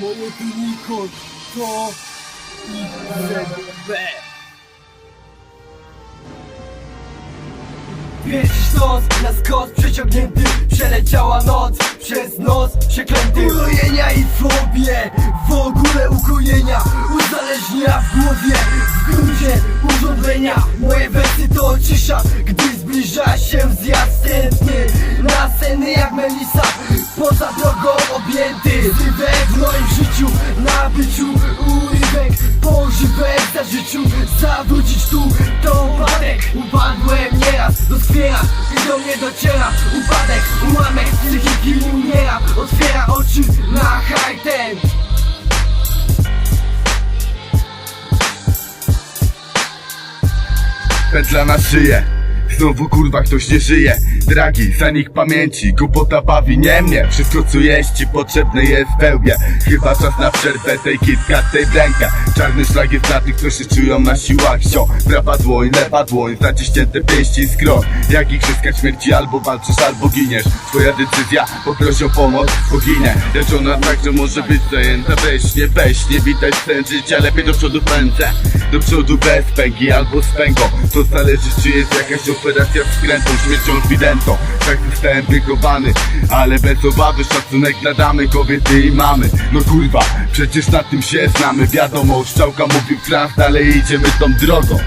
Moje tu Nikon to IZB Pierwszy sztos na skos przeciągnięty Przeleciała noc przez nos przeklęty. Urojenia i fobie W ogóle ukojenia Uzależnienia w głowie. W gruncie urządzenia Moje wersy to cisza Gdy zbliża się zjazd tętny Nasenny jak Melisa Poza Zawrócić tu to upadek. Upadłem nieraz do skwiera I do mnie dociera. Upadek, ułamek psychiki umiera. Otwiera oczy na hajten Pętla na szyję Znowu kurwa ktoś nie żyje. Dragi, zanik pamięci Głupota bawi nie mnie. Wszystko co jest ci potrzebne jest w pełbie. Chyba czas na przerwę tej kitka, tej rękę Czarny szlag jest dla tych, którzy czują na siłach Sio, prawa dłoń, lewa dłoń Zaciśnięte pięści i skron Jak igrzyska śmierci albo walczysz, albo giniesz. Twoja decyzja, poprosi o pomoc, poginie Lecz ona także może być zajęta. Weź, nie weź, nie witaj scen życia Lepiej do przodu pędzę. Do przodu bez pęgi albo z pęgą. To zależy czy jest jakaś operacja z skrętą Śmiercią ewidentną Tak zostałem wychowany Ale bez obawy szacunek dla damy Kobiety i mamy. No kurwa, przecież na tym się znamy. Wiadomo, szczałka mówił klas Dalej idziemy tą drogą